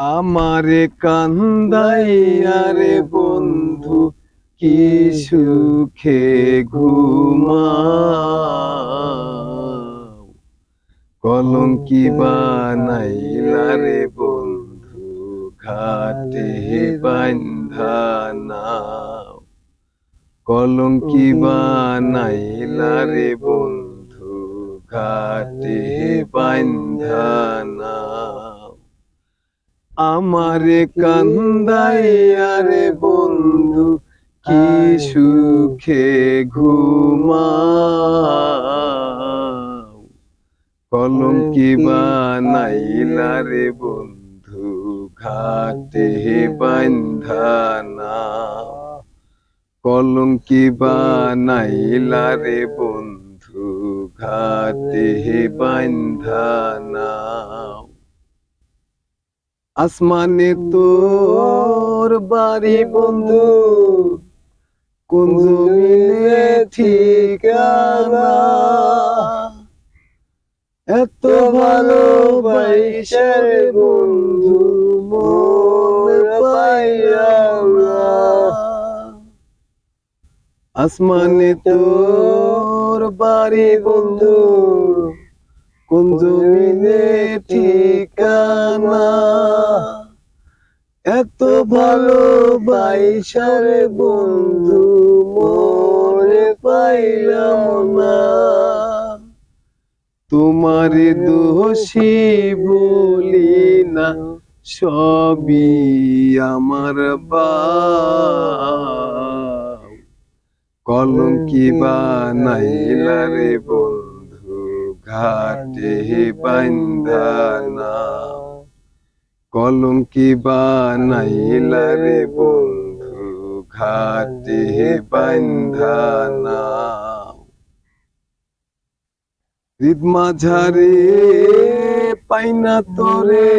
আমারে কান্দাইয়া রে বন্ধু কি সুখে ঘুমাও। কলঙ্কি বানাইলা রে বন্ধু ঘাটে বান্ধা নাও কলঙ্কি বানাইলা রে বন্ধু ঘাটে বান্ধা নাও আমারে কান্দাইয়া রে বন্ধু কি সুখে ঘুমাও। কলঙ্কি বানাইলা রে বন্ধু ঘাটে বান্ধা নাও কলঙ্কি বানাইলা রে বন্ধু ঘাটে বান্ধা নাও আসমানে তোর বাড়ি বন্ধু, কোন জমিনে ঠিকানা? এত ভালো বাইশের বন্ধু মন আসমানে তোর বাড়ি বন্ধু কোন জমিনে ঠিকানা। এত ভালো বাইশার বন্ধু মরে পাইলাম না। তোমার দোষী বলি না, সবই আমার বাপ। কলঙ্কি বানাইলা রে বন্ধু ঘাটে বান্ধানা কলঙ্কি বানাইলা রে বন্ধু ঘাটে বান্ধানা হৃদ মাঝারে পাইনা তোরে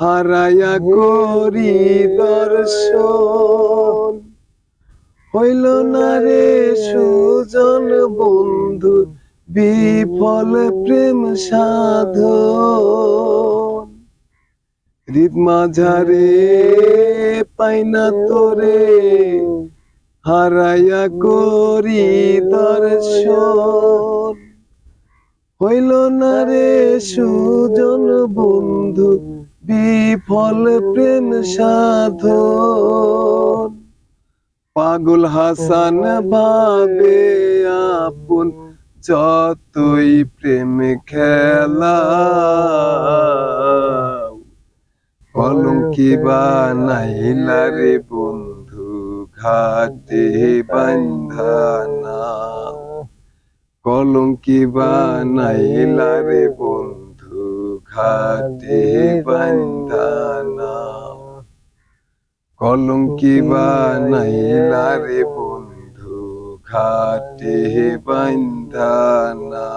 হারায়া করি দর্শন। হইল না রে সুজন বন্ধু বিফল প্রেম হৃদ মাঝারে পাইনা তোরে, হারায়া করি দর্শন। হইল না রে সুজন বন্ধু, বিফল প্রেম সাধন। পাগল হাসান ভাবে আপন যতই প্রেম খেলা কলঙ্কি বানাইলা রে বন্ধু, ঘাটে বান্ধানা কলঙ্কি বানাইলা রে বন্ধু, ঘাটে বান্ধানা কলঙ্কি বানাইলা রে বন্ধু ঘাটে বান্ধানা